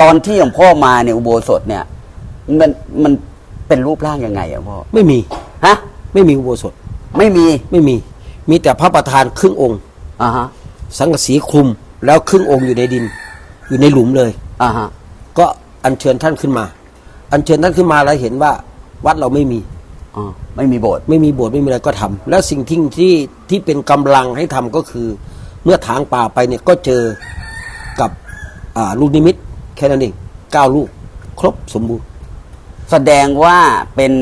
ตอนที่หลวงพ่อมาเนี่ยอุโบสถเนี่ย มันมันเป็นรูปร่างยังไงอะพ่อไม่มี ฮะ ไม่มีอุโบสถ ไม่มีไม่มี มีแต่พระประธานครึ่งองค์ อ่าฮะสังกะสีคลุม แล้วครึ่งองค์อยู่ในดิน อยู่ในหลุมเลย อ่าฮะก็อัญเชิญท่านขึ้นมา อัญเชิญท่านขึ้นมาแล้วเห็นว่า วัดเราไม่มี อ๋อไม่มีโบสถ์ไม่มีโบสถ์ไม่มีอะไรก็ทำแล้วสิ่งที่ที่ที่เป็นกำลังให้ทำก็คือ เมื่อถางป่าไปเนี่ยก็เจอกับอ่าลูกนิมิต แค่นั้นเองเก้าลูก ครบสมบูรณ์แสดงว่าเป็น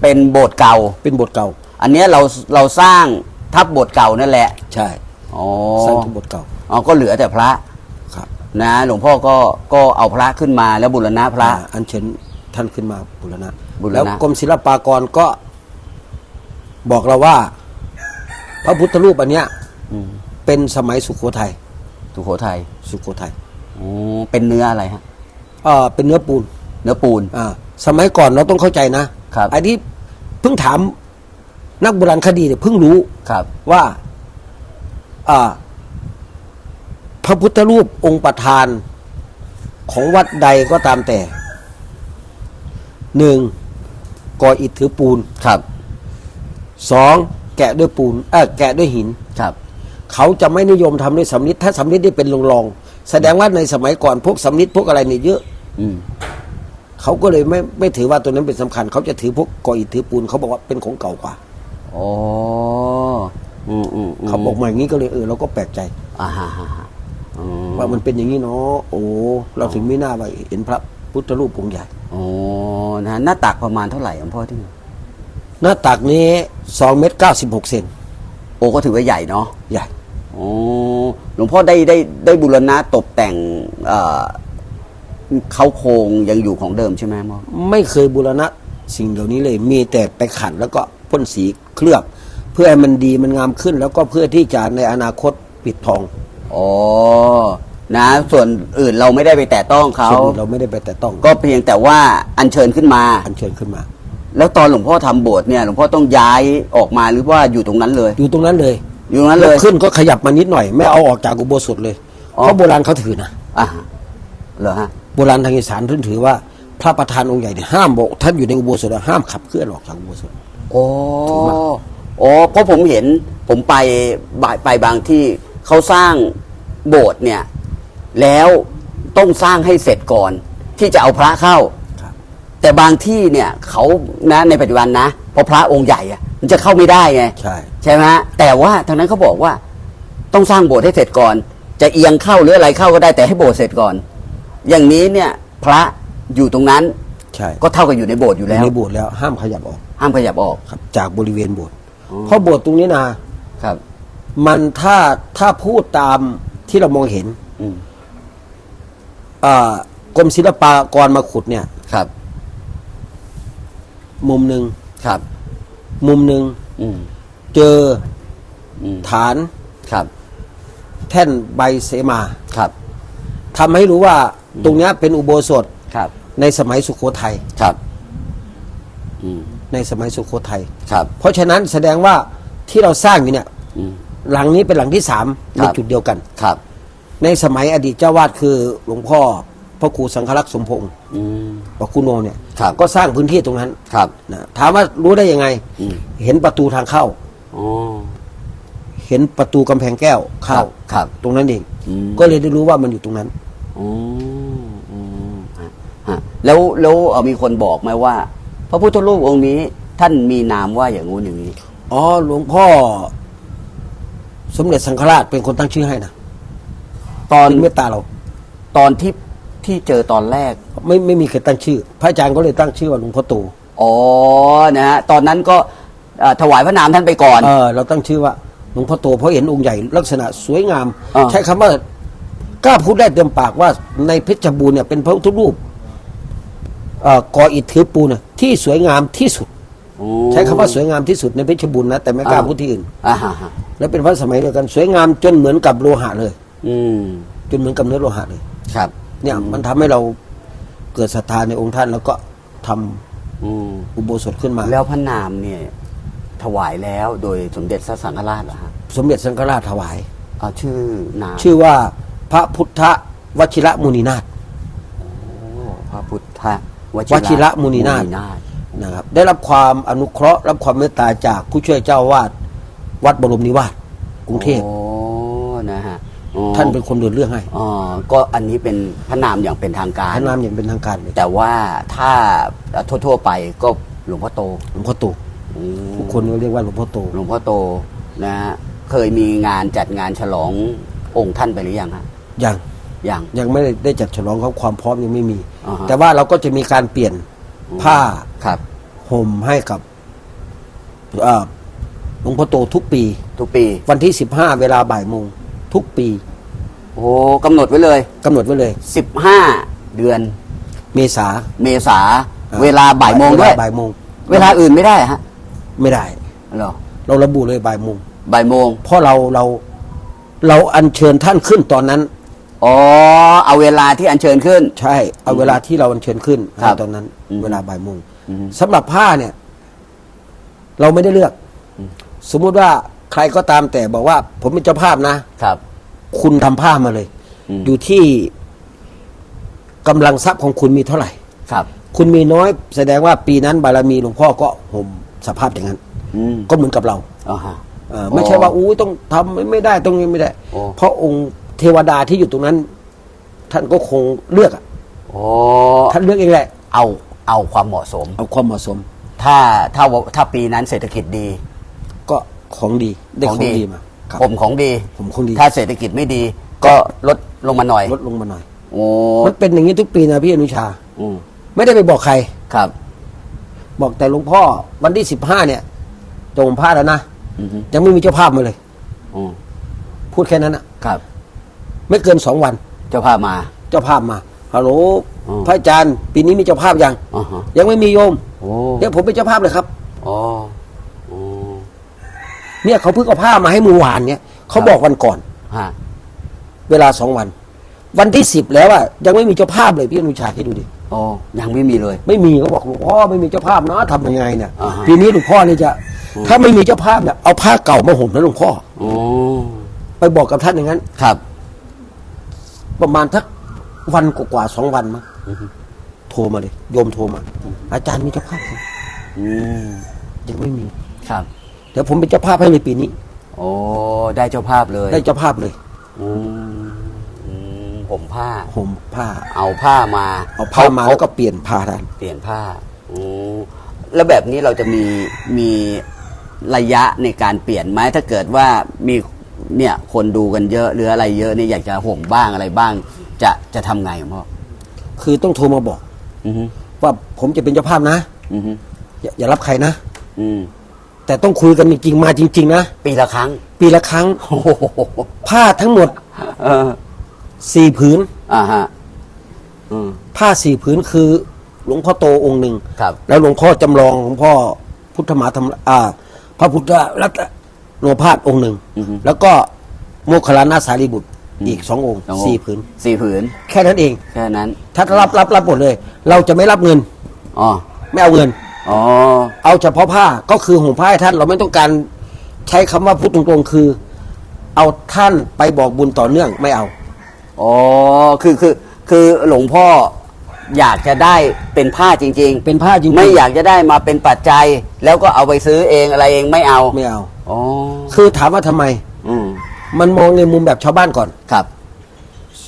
เป็นโบสถ์เก่า เป็นโบสถ์เก่า อันเนี้ยเราเราสร้างทับโบสถ์เก่านั่นแหละใช่อ๋อสร้างเป็นโบสถ์เก่าอ๋อก็เหลือแต่พระครับนะหลวงพ่อก็ก็เอาพระขึ้นมาแล้วบูรณะพระ อ่าอัญเชิญท่านขึ้นมาบูรณะบูรณะ แล้วกรมศิลปากรก็ บอกเราว่า พระพุทธรูปอันเนี้ย อืมเป็นสมัยสุโขทัย สุโขทัย สุโขทัย อ๋อเป็นเนื้ออะไรฮะ เออเป็นเนื้อปูนเนื้อปูน อ่าสมัยก่อนเราต้องเข้าใจนะครับ ไอ้ที่เพิ่งถามนักโบราณคดีเนี่ยเพิ่งรู้ครับ ว่าอ่าพระพุทธรูปองค์ประธานของวัดใดก็ตามแต่หนึ่งก่ออิฐถือปูนครับ สองแกะด้วยปูนเออแกะด้วยหิน ครับ เขาจะไม่นิยมทำด้วยสำริดถ้าสำริดได้เป็นรองๆ แสดงว่าในสมัยก่อนพวกสำริดพวกอะไรเนี่ยเยอะอืม เขาก็เลยไม่ไม่ถือว่าตัวนั้นเป็นสำคัญ เขาจะถือพวกก่ออิฐถือปูนเขาบอกว่าเป็นของเก่ากว่า อ๋อ อืมอืมมเขาบอกมาอย่างนี้ก็เลยเออเราก็แปลกใจ อ่าฮะฮะฮะอืมว่ามันเป็นอย่างนี้เนาะโอ้เราถึงไม่น่าว่าเห็นพระพุทธรูปองค์ใหญ่อ๋อนะหน้าตักประมาณเท่าไหร่หลวงพ่อที่นี่หน้าตักนี้สองเมตรเก้าสิบหกเซนโอ้ก็ถือว่าใหญ่เนาะ ใหญ่อ๋อ หลวงพ่อได้ได้ได้บูรณะตกแต่งเอ่อเขาโครงยังอยู่ของเดิมใช่ไหมพ่อไม่เคยบูรณะสิ่งเหล่านี้เลยมีแต่ไปขัดแล้วก็พ่นสีเคลือบ เพื่อให้มันดีมันงามขึ้น แล้วก็เพื่อที่จะในอนาคตปิดทองอ๋อนะ ส่วนอื่นเราไม่ได้ไปแตะต้องเขา ส่วนอื่นเราไม่ได้ไปแต่ต้องก็เพียงแต่ว่าอัญเชิญขึ้นมา อัญเชิญขึ้นมา แล้วตอนหลวงพ่อทำโบสถ์เนี่ยหลวงพ่อต้องย้ายออกมาหรือว่าอยู่ตรงนั้นเลย อยู่ตรงนั้นเลย อยู่ตรงนั้นเลยขึ้นก็ขยับมานิดหน่อย ไม่เอาออกจากอุโบสถเลยอ๋อ เพราะโบราณเขาถือนะอ่าเหรอฮะโบราณทางอีสานท่านถือว่า พระประธานองค์ใหญ่เนี่ยห้ามบอกท่านอยู่ในอุโบสถอะห้ามขับเคลื่อนออกจากอุโบสถ โอ้ถูกมากโอ้เพราะผมเห็นผมไปบไปบางที่เขาสร้างโบสถ์เนี่ย แล้วต้องสร้างให้เสร็จก่อน ที่จะเอาพระเข้าครับ แต่บางที่เนี่ยเขานะในปัจจุบันนะเพราะพระองค์ใหญ่อะมันจะเข้าไม่ได้ไงใช่ ใช่ไหมฮะแต่ว่าทางนั้นเขาบอกว่าต้องสร้างโบสถ์ให้เสร็จก่อน จะเอียงเข้าหรืออะไรเข้าก็ได้แต่ให้โบสถ์เสร็จก่อน อย่างนี้เนี่ยพระอยู่ตรงนั้นใช่ก็เท่ากับอยู่ในโบสถ์อยู่อยู่แล้วในโบสถ์แล้วห้ามขยับออกห้ามขยับออกครับ จากบริเวณโบสถ์อ๋อเพราะโบสถ์ตรงนี้นะครับ มันถ้าถ้าพูดตามที่เรามองเห็นอืมอ่ากรมศิลปากรมาขุดเนี่ยครับ มุมหนึ่งครับ มุมหนึ่งอืมเจออืมฐานครับแท่นใบเสมาครับทำให้รู้ว่าตรงเนี้ยเป็นอุโบสถครับในสมัยสุโขทัยครับอืมในสมัยสุโขทัยครับเพราะฉะนั้นแสดงว่าที่เราสร้างอยู่เนี่ย อืม หลังนี้เป็นหลังที่สามคในรับ จุดเดียวกัน ครับในสมัยอดีตเจ้าวาดคือหลวงพ่อพระครูสังฆลักษณ์สมพงศ์อืม ปคุโนเนี่ยครับ ก็สร้างพื้นที่ตรงนั้นครับนะถามว่ารู้ได้ยังไง อืมเห็นประตูทางเข้า อ๋อเห็นประตูกำแพงแก้วเข้า ครับ ตรงนั้นเอง อืม ก็เลยได้รู้ว่ามันอยู่ตรงนั้นอ๋ออืมฮะฮะแล้วแล้วเอ่อมีคนบอกไหมว่า พระพุทธรูปองค์นี้ท่านมีนามว่าอย่างงู้นอย่างนี้อ๋อหลวงพ่อ สมเด็จสังฆราชเป็นคนตั้งชื่อให้นะตอนเป็นเมตตาเรา ตอนที่ ที่เจอตอนแรก ไม่ไม่มีใครตั้งชื่อ พระอาจารย์ก็เลยตั้งชื่อว่าหลวงพ่อโตอ๋อนะฮะตอนนั้นก็เอ่อถวายพระนามท่านไปก่อน เออเราตั้งชื่อว่าหลวงพ่อโตเพราะเห็นองค์ใหญ่ลักษณะสวยงาม อ่า ใช้คำว่ากล้าพูดได้เต็มปากว่าในเพชรบูรณ์เนี่ยเป็นพระพุทธรูปเอ่อกออิฐถือปูนน่ะที่สวยงามที่สุดโอ้ใช้คำว่าสวยงามที่สุดในเพชรบูรณ์นะแต่ไม่กล้าพูดที่อื่น อ่าฮะฮะและเป็นพระสมัยเดียวกันสวยงามจนเหมือนกับโลหะเลย อืมจนเหมือนกับเนื้อโลหะเลย ครับ เนี่ยมันทำให้เราเกิดศรัทธาในองค์ท่าน แล้วก็ทำอืมอุโบสถขึ้นมา แล้วพระนามเนี่ย ถวายแล้วโดยสมเด็จพระสังฆราชเหรอฮะสมเด็จสังฆราชถวายเอาชื่อนามชื่อว่าพระพุทธวชิระมุนีนาถโอ้พระพุทธววชิระมุนีนาถนะครับ ได้รับความอนุเคราะห์รับความเมตตาจากผู้ช่วยเจ้าวาดวัดบรมนิวาสกรุงเทพโอ้นะฮะ อ๋อ ท่านเป็นคนเดินเรื่องให้อ๋อก็อันนี้เป็นพระนามอย่างเป็นทางการพระนามอย่างเป็นทางการเลยแต่ว่าถ้าทั่วๆไปก็หลวงพ่อโตหลวงพ่อตู่อืมทุกคนก็เรียกว่าหลวงพ่อตู่หลวงพ่อโตนะฮะเคยมีงานจัดงานฉลององค์ท่านไปหรือยังฮะยังยัง ยังไม่ได้จัดฉลองเขาความพร้อมยังไม่มี อ่าฮะ แต่ว่าเราก็จะมีการเปลี่ยนผ้าครับ ห่มให้กับเอ่อหลวงพ่อโตทุกปี ทุกปีวันที่สิบห้าเวลาบ่ายโมง ทุกปีโอ้กำหนดไว้เลย กำหนดไว้เลย 15 เดือน เมษา เมษาอ่าเวลาบ่ายโมงด้วยเวลาบ่ายโมงเวลาอื่นไม่ได้ฮะไม่ได้ เหรอเราระบุเลยบ่ายโมงบ่ายโมงเพราะเราเราเราอัญเชิญท่านขึ้นตอนนั้น อ๋อเอาเวลาที่อัญเชิญขึ้น ใช่ เอาเวลาที่เราอัญเชิญขึ้นครับตอนนั้น อืม เวลาบ่ายโมงอืม สำหรับผ้าเนี่ย เราไม่ได้เลือก สมมุติว่า ใครก็ตามแต่บอกว่า ผมเป็นเจ้าภาพนะ ครับ คุณทำผ้ามาเลย อืม อยู่ที่กำลังทรัพย์ของคุณมีเท่าไหร่ ครับ คุณมีน้อยแสดงว่าปีนั้นบารมีหลวงพ่อก็ห่มสภาพอย่างนั้น อืมก็เหมือนกับเราอ๋อฮะ เอ่อไม่ใช่ว่าอู้ต้องทำไม่ได้ตรงนี้ไม่ได้ โอ้ เพราะองค์เทวดาที่อยู่ตรงนั้น ท่านก็คงเลือกอะโอ้ท่านเลือกเองแหละเอาเอาความเหมาะสม เอาความเหมาะสม ถ้าถ้าถ้าปีนั้นเศรษฐกิจดีก็ ของดีได้ของดีมาครับผมของดี ผมของดี ถ้าเศรษฐกิจไม่ดี ก็ลดลงมาหน่อยลดลงมาหน่อยโอ้มันเป็นอย่างนี้ทุกปีนะพี่อนุชาอืมไม่ได้ไปบอกใครครับ บอกแต่หลวงพ่อวันที่สิบห้าเนี่ยจงผ้าแล้วนะอือฮึยังไม่มีเจ้าภาพมาเลยอืมพูดแค่นั้นอะครับ ไม่เกินสองวัน เจ้าภาพมา เจ้าภาพมาฮัลโหลอ๋อพระอาจารย์ ปีนี้มีเจ้าภาพยังอ๋อฮะยังไม่มีโยมโอ้เดี๋ยวผมเป็นเจ้าภาพเลยครับอ๋ออ๋อ เนี่ยเขาเพิ่งเอาผ้ามาให้เมื่อวานเนี่ยเขาครับบอกวันก่อน ฮะเวลาสองวัน วันที่สิบแล้วอะยังไม่มีเจ้าภาพเลยพี่อนุชาคิดดูดิอ๋อยังไม่มีเลย ไม่มีเขาบอกหลวงพ่อไม่มีเจ้าภาพเนาะทำยังไงเนี่ยอ่าฮะปีนี้หลวงพ่อเนี่ยจะ ถ้าไม่มีเจ้าภาพเนี่ยเอาผ้าเก่ามาห่มนะหลวงพ่ออ๋อไปบอกกับท่านอย่างนั้น ครับ ประมาณทักวันกว่าๆสองวันมั้งโทรมาเลยโยมโทรมา อาจารย์มีเจ้าภาพไหมอืมยังไม่มี ครับ เดี๋ยวผมเป็นเจ้าภาพให้ในปีนี้ โอ้ได้เจ้าภาพเลยได้เจ้าภาพเลยอืมอืมผมผ้า ห่มผ้า เอาผ้ามาเอาผ้ามาแล้วก็เปลี่ยนผ้าท่านเปลี่ยนผ้าอืมแล้วแบบนี้เราจะมีมีระยะในการเปลี่ยนไหมถ้าเกิดว่ามีเนี่ยคนดูกันเยอะหรืออะไรเยอะเนี่ยอยากจะห่มบ้างอะไรบ้าง จะจะทำไงพ่อคือต้องโทรมาบอก อือฮึว่าผมจะเป็นเจ้าภาพนะ อือฮึอย่าอย่ารับใครนะ อืม แต่ต้องคุยกันจริงๆมาจริง ๆ นะ ปีละครั้ง ปีละครั้ง โอ้โหผ้าทั้งหมดเออสี่ผืน อ่าฮะ อืม ผ้าสี่ผืนคือหลวงพ่อโตองค์หนึ่ง ครับ แล้วหลวงพ่อจำลองหลวงพ่อพุทธมหาธรรมอ่า พระพุทธรัตนโนภาสองค์หนึ่งอือฮึแล้วก็โมคคัลลานาสารีบุตรอีกสององค์สององค์สี่ผืน สี่ผืน แค่นั้นเอง แค่นั้น ถ้ารับรับรับหมดเลย เราจะไม่รับเงิน อ๋อ ไม่เอาเงิน อ๋อ เอาเฉพาะผ้าก็คือห่มผ้าให้ท่าน เราไม่ต้องการใช้คำว่าพูดตรงๆ คือ เอาท่านไปบอกบุญต่อเนื่องไม่เอา อ๋อ คือคือคือหลวงพ่ออยากจะได้เป็นผ้าจริง ๆ เป็นผ้าจริงๆไม่อยากจะได้มาเป็นปัจจัย แล้วก็เอาไปซื้อเองอะไรเองไม่เอา ไม่เอา อ๋อ คือถามว่าทำไม อืม มันมองในมุมแบบชาวบ้านก่อน ครับ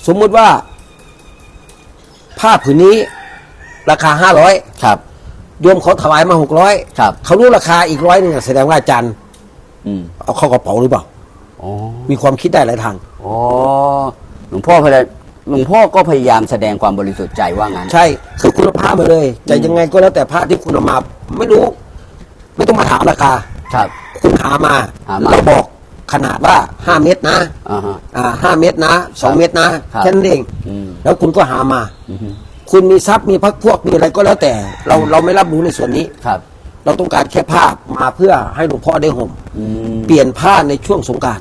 สมมุติว่า ผ้าผืนนี้ ราคาห้าร้อยครับ โยมเขาถวายมาหกร้อยครับ เขารู้ราคาอีกร้อยหนึ่งอะแสดงว่าอาจารย์อืมเอาเข้ากระเป๋าหรือเปล่า อ๋อมีความคิดได้หลายทาง อ๋อหลวงพ่อพยายามหลวงพ่อก็พยายามแสดงความบริสุทธิ์ใจว่างั้น ใช่ คือคุณภาพมาเลย จะยังไงก็แล้วแต่ผ้าที่คุณเอามา ไม่รู้ ไม่ต้องมาถามราคา ครับ คุณหามาหามาแล้วบอกขนาดว่าห้าเมตรนะอ่าฮะอ่าห้าเมตรนะสองเมตรนะครับ แค่นั้นเอง อืม แล้วคุณก็หามา อือฮึ คุณมีทรัพย์มีพักพวกมีอะไรก็แล้วแต่ เราเราไม่รับรู้ในส่วนนี้ ครับ เราต้องการแค่ภาพมาเพื่อให้หลวงพ่อได้ห่ม อืมเปลี่ยนผ้าในช่วงสงกราร